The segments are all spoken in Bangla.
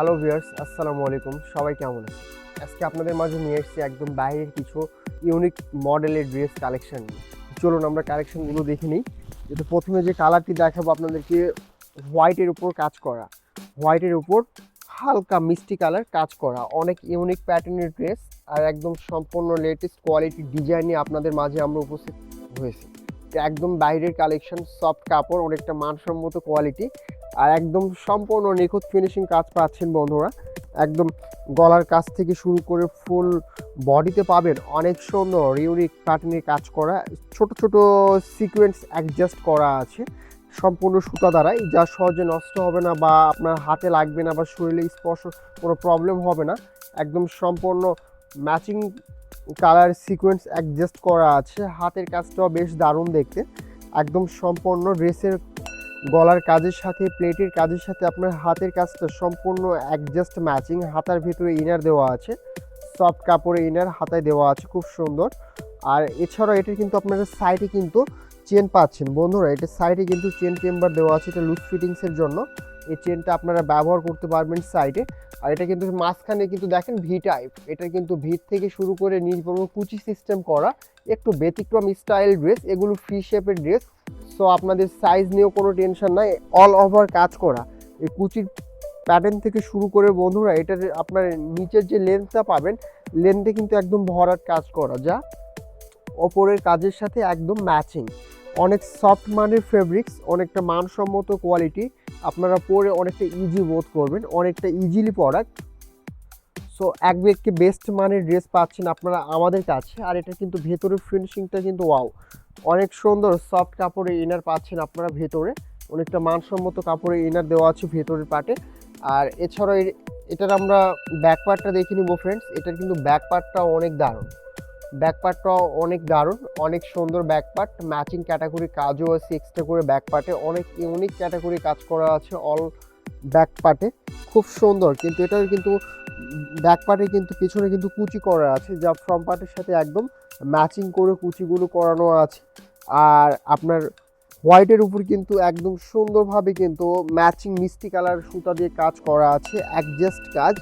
হ্যালো ভিউয়ার্স আসসালামু আলাইকুম। সবাই কেমন আছে আজকে আপনাদের মাঝে নিয়ে এসেছি একদম বাইরের কিছু ইউনিক মডেলের ড্রেস কালেকশন চলুন আমরা কালেকশনগুলো দেখে নিই। যেহেতু প্রথমে যে কালারটি দেখাবো আপনাদেরকে হোয়াইটের উপর কাজ করা। হোয়াইটের উপর হালকা মিষ্টি কালার কাজ করা। অনেক ইউনিক প্যাটার্নের ড্রেস আর একদম সম্পূর্ণ লেটেস্ট কোয়ালিটি ডিজাইন নিয়ে আপনাদের মাঝে আমরা উপস্থিত হয়েছি। একদম বাইরের কালেকশন সফট কাপড়, অনেকটা মানসম্মত কোয়ালিটি আর একদম সম্পূর্ণ নিখুঁত ফিনিশিং কাজ পাচ্ছেন বন্ধুরা। একদম গলার কাছ থেকে শুরু করে ফুল বডিতে পাবেন অনেক সুন্দর ইউনিক প্যাটার্নের কাজ করা। ছোট ছোট সিকোয়েন্স অ্যাডজাস্ট করা আছে। সম্পূর্ণ সুতা দ্বারাই, যা সহজে নষ্ট হবে না বা আপনার হাতে লাগবে না বা শরীরে স্পর্শ কোনো প্রবলেম হবে না। একদম সম্পূর্ণ ম্যাচিং কালার সিকোয়েন্স অ্যাডজাস্ট করা আছে। হাতের কাজটাও বেশ দারুণ দেখতে। একদম সম্পূর্ণ ড্রেসের গলার কাজের সাথে, প্লেটের কাজের সাথে আপনার হাতের কাজটা সম্পূর্ণ অ্যাডজাস্ট ম্যাচিং হাতার ভিতরে ইনার দেওয়া আছে সফট কাপড়ে ইনার হাতায় দেওয়া আছে, খুব সুন্দর। আর এছাড়াও এটা কিন্তু আপনারা সাইডে কিন্তু চেন পাচ্ছেন। বন্ধুরা, এটা সাইডে কিন্তু চেন চেম্বার দেওয়া আছে, এটা লুজ ফিটিংসের জন্য। এই চেনটা আপনারা ব্যবহার করতে পারবেন সাইডে আর এটা কিন্তু মাঝখানে কিন্তু দেখেন ভি টাইপ এটা কিন্তু ভিত থেকে শুরু করে নিচ পর্যন্ত কুচি সিস্টেম করা। একটু ব্যতিক্রম স্টাইল ড্রেস এগুলো ফ্রি শেপের ড্রেস সো আপনাদের সাইজ নিয়েও কোনো টেনশন নাই অল ওভার কাজ করা। এই কুচির প্যাটার্ন থেকে শুরু করে বন্ধুরা, এটার আপনার নিচের যে লেন্থটা পাবেন লেন্থে কিন্তু একদম ভরাট কাজ করা, যা ওপরের কাজের সাথে একদম ম্যাচিং অনেক সফট মানের ফেব্রিক্স অনেকটা মানসম্মত কোয়ালিটি আপনারা পরে অনেকটা ইজি বোধ করবেন, অনেকটা ইজিলি প্রোডাক্ট সো এক ব্যক্তি বেস্ট মানের ড্রেস পাচ্ছেন আপনারা আমাদের কাছে, আর এটা কিন্তু ভেতরের ফিনিশিংটা কিন্তু ওয়াও অনেক সুন্দর সফট কাপড়ের ইনার পাচ্ছেন আপনারা ভেতরে। অনেকটা মানসম্মত কাপড়ের ইনার দেওয়া আছে ভেতরের পার্টে আর এছাড়াও এটার আমরা ব্যাক পার্টটা দেখে নিব ফ্রেন্ডস এটার কিন্তু ব্যাক পার্টটাও অনেক দারুণ। ব্যাক পার্টটাও অনেক দারুণ, অনেক সুন্দর ব্যাক পার্ট ম্যাচিং ক্যাটাগরি কাজও আছে এক্সট্রা করে ব্যাক পার্টে অনেক ইউনিক ক্যাটাগরি কাজ করা আছে অল ব্যাক পার্টে খুব সুন্দর, কিন্তু এটার কিন্তু ব্যাক পার্টে কিন্তু পিছনে কিন্তু কুচি করা আছে, যা ফ্রম পার্টের সাথে একদম ম্যাচিং করে কুচিগুলো করানো আছে। আর আপনার হোয়াইটের উপর কিন্তু একদম সুন্দরভাবে কিন্তু ম্যাচিং মিষ্টি কালার সুতা দিয়ে কাজ করা আছে অ্যাডজাস্ট কাজ।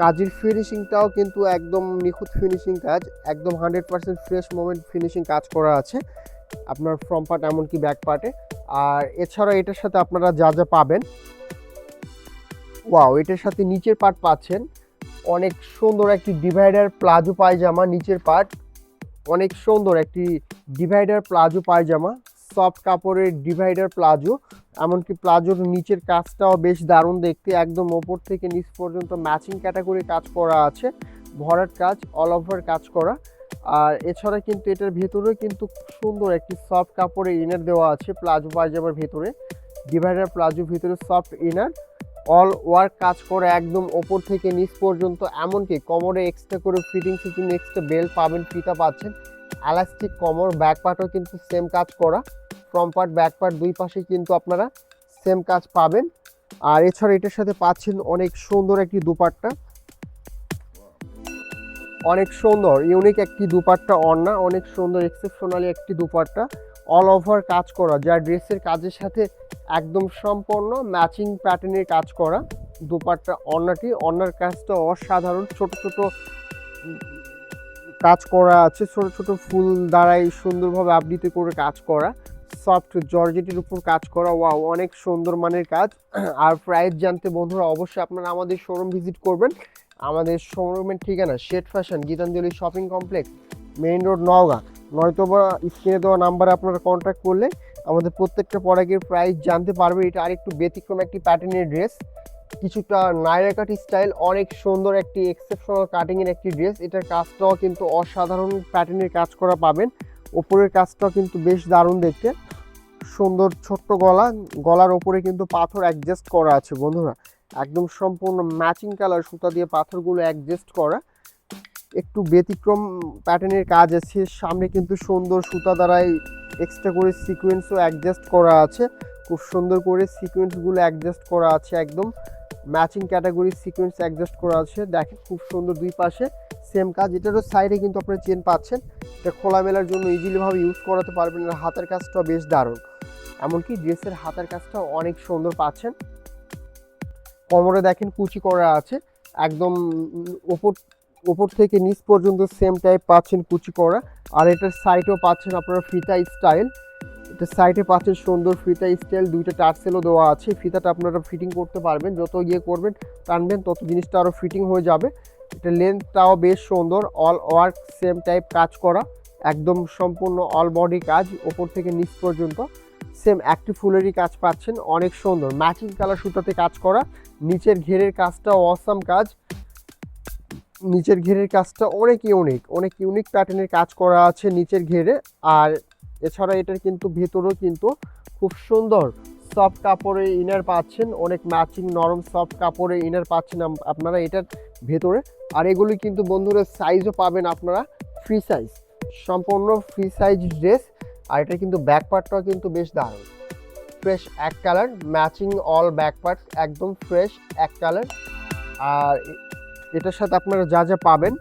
কাজের ফিনিশিংটাও কিন্তু একদম নিখুঁত ফিনিশিং কাজ, একদম hundred percent fresh moment finishing কাজ করা আছে, আপনার ফ্রম পার্ট এমনকি ব্যাক পার্টে আর এছাড়া এটার সাথে আপনারা যা যা পাবেন ওয়াও এটার সাথে নিচের পার্ট পাচ্ছেন। অনেক সুন্দর একটি ডিভাইডার প্লাজো পায়জামা নিচের পার্ট অনেক সুন্দর একটি ডিভাইডার প্লাজো পায়জামা সফট কাপড়ের ডিভাইডার প্লাজো, এমনকি প্লাজোর নিচের কাজটাও বেশ দারুণ দেখতে। একদম ওপর থেকে নিচ পর্যন্ত ম্যাচিং ক্যাটাগরি কাজ করা আছে, ভরাট কাজ অল ওভার কাজ করা। আর এছাড়া কিন্তু এটার ভেতরেও কিন্তু সুন্দর একটি সফট কাপড়ের ইনার দেওয়া আছে প্লাজো পায়জামার ভেতরে। ডিভাইডার প্লাজো ভিতরে সফট ইনার অল ওয়ার্ক কাজ করে একদম ওপর থেকে নিচ পর্যন্ত, এমনকি কোমরে এক্সট্রা করে ফিটিংসের জন্য এক্সট্রা বেল্ট পাবেন ফিতা পাচ্ছেন। এলাস্টিক কোমর ব্যাক পার্টও কিন্তু সেম কাজ করা। ফ্রম পার্ট ব্যাক পার্ট দুই পাশে কিন্তু আপনারা সেম কাজ পাবেন। আর এছাড়া এটার সাথে পাচ্ছেন অনেক সুন্দর একটি দুপাট্টা। অনেক সুন্দর ইউনিক একটি দুপাট্টা অন্না, অনেক সুন্দর এক্সেপশনালি একটি দুপাট্টা। অল ওভার কাজ করা, যা ড্রেসের কাজের সাথে একদম সম্পূর্ণ ম্যাচিং প্যাটার্নের কাজ করা। দুপাট্টা অন্নাটি অন্নার কাজটা অসাধারণ। ছোট ছোট কাজ করা আছে, ছোট ছোট ফুল দ্বারাই সুন্দরভাবে আবৃত করে কাজ করা। সফট জর্জেটের উপর কাজ করা ওয়াও অনেক সুন্দর মানের কাজ। আর প্রাইস জানতে বন্ধুরা অবশ্যই আপনারা আমাদের শোরুম ভিজিট করবেন। আমাদের শোরুমের ঠিকানা shade fashion Gitanjali shopping complex main road Naogaon. নয়তোবা স্ক্রিনে দেওয়া নাম্বারে আপনারা কন্ট্যাক্ট করলে আমাদের প্রত্যেকটা প্রোডাক্টের প্রাইস জানতে পারবে। এটা আরেকটু ব্যতিক্রম একটি প্যাটার্নের ড্রেস কিছুটা নায়রা কাটি স্টাইল অনেক সুন্দর একটি এক্সেপশনাল কাটিংয়ের একটি ড্রেস এটার কাজটাও কিন্তু অসাধারণ প্যাটার্নের কাজ করা পাবেন। ওপরের কাজটাও কিন্তু বেশ দারুণ দেখতে। সুন্দর ছোট্ট গলা, গলার ওপরে কিন্তু পাথর অ্যাডজাস্ট করা আছে বন্ধুরা। একদম সম্পূর্ণ ম্যাচিং কালার সুতা দিয়ে পাথরগুলো অ্যাডজাস্ট করা। একটু ব্যতিক্রম প্যাটার্নের কাজ আছে। সামনে কিন্তু সুন্দর সুতা দ্বারাই এক্সট্রা করে সিকোয়েন্সও অ্যাডজাস্ট করা আছে। খুব সুন্দর করে সিকোয়েন্সগুলো অ্যাডজাস্ট করা আছে একদম। ম্যাচিং ক্যাটাগরির সিকোয়েন্স অ্যাডজাস্ট করা আছে। দেখেন খুব সুন্দর দুই পাশে সেম কাজ। এটারও সাইডে কিন্তু আপনারা চেন পাচ্ছেন। এটা খোলামেলার জন্য ইজিলিভাবে ইউজ করাতে পারবেন আর হাতের কাজটাও বেশ দারুণ। এমনকি ড্রেসের হাতের কাজটাও অনেক সুন্দর পাচ্ছেন। কোমরে দেখেন কুচি করা আছে। একদম ওপর ওপর থেকে নিচ পর্যন্ত সেম টাইপ পাচ্ছেন কুচি করা আর এটার সাইডেও পাচ্ছেন আপনারা ফিতা স্টাইল এটা সাইডে পাচ্ছেন সুন্দর ফিতা স্টাইল দুইটা টার্সেলও দেওয়া আছে। ফিতাটা আপনারা ফিটিং করতে পারবেন, যত ইয়ে করবেন, টানবেন, তত জিনিসটা আরও ফিটিং হয়ে যাবে। এটা লেন্থটাও বেশ সুন্দর অল ওয়ার্ক সেম টাইপ কাজ করা। একদম সম্পূর্ণ অল বডি কাজ ওপর থেকে নিচ পর্যন্ত। সেম একটি ফুলেরই কাজ পাচ্ছেন, অনেক সুন্দর। ম্যাচিং কালার সুতাতে কাজ করা। নিচের ঘেরের কাজটা অসাম কাজ। নিচের ঘেরের কাজটা অনেক ইউনিক অনেক ইউনিক প্যাটার্নের কাজ করা আছে নিচের ঘেরে। আর এছাড়া এটার কিন্তু ভেতরেও কিন্তু খুব সুন্দর সফট কাপড়ে ইনার পাচ্ছেন, অনেক ম্যাচিং নরম সফট কাপড়ে ইনার পাচ্ছেন আপনারা এটার ভেতরে। আর এগুলি কিন্তু বন্ধুরা সাইজও পাবেন আপনারা ফ্রি সাইজ সম্পূর্ণ ফ্রি সাইজ ড্রেস আর এটা কিন্তু ব্যাক পার্টটাও কিন্তু বেশ দারুণ। ফ্রেশ এক colour matching all back part একদম ফ্রেশ এক কালার আর এটার সাথে আপনারা যা যা পাবেন,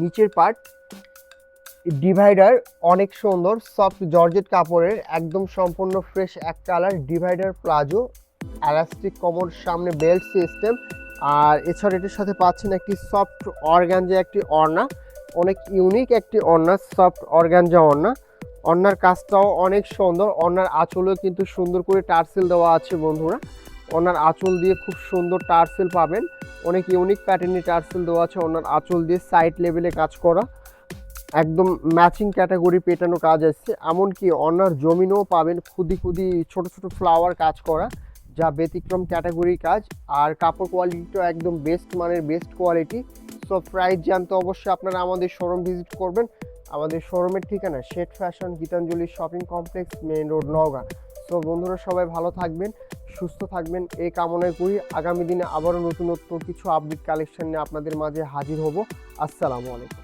নিচের পার্ট ডিভাইডার অনেক সুন্দর সফট জর্জেট কাপড়ের, একদম সম্পূর্ণ ফ্রেশ এক কালার ডিভাইডার প্লাজো অ্যালাস্টিক কমর সামনে বেল্ট সিস্টেম আর এছাড়া এটার সাথে পাচ্ছেন একটি সফট অর্গানজা একটি অর্না অনেক ইউনিক একটি অর্না সফট অর্গানজা অর্না অন্যার কাজটাও অনেক সুন্দর অন্যার আঁচলেও কিন্তু সুন্দর করে টার্সেল দেওয়া আছে বন্ধুরা। ওনার আঁচল দিয়ে খুব সুন্দর টার্সেল পাবেন। অনেক ইউনিক প্যাটার্নের টার্সেল দেওয়া আছে ওনার আঁচল দিয়ে সাইড লেভেলে কাজ করা। একদম ম্যাচিং ক্যাটাগরি পেটানো কাজ আসছে এমনকি অনার জমিনও পাবেন খুদি খুদি ছোট ছোট ফ্লাওয়ার কাজ করা, যা ব্যতিক্রম ক্যাটাগরি কাজ। আর কাপড় কোয়ালিটিটাও একদম বেস্ট মানের বেস্ট কোয়ালিটি সো প্রাইস জানতে অবশ্যই আপনারা আমাদের শোরুম ভিজিট করবেন। আমাদের শোরুমের ঠিকানা shade fashion Gitanjali shopping complex main road Naogaon. So বন্ধুরা সবাই ভালো থাকবেন। সুস্থ থাকবেন। এই কামনায় করি। আগামী দিনে আবারও নতুনত্ব কিছু আপডেট কালেকশন নিয়ে আপনাদের মাঝে হাজির হব। আসসালামু আলাইকুম।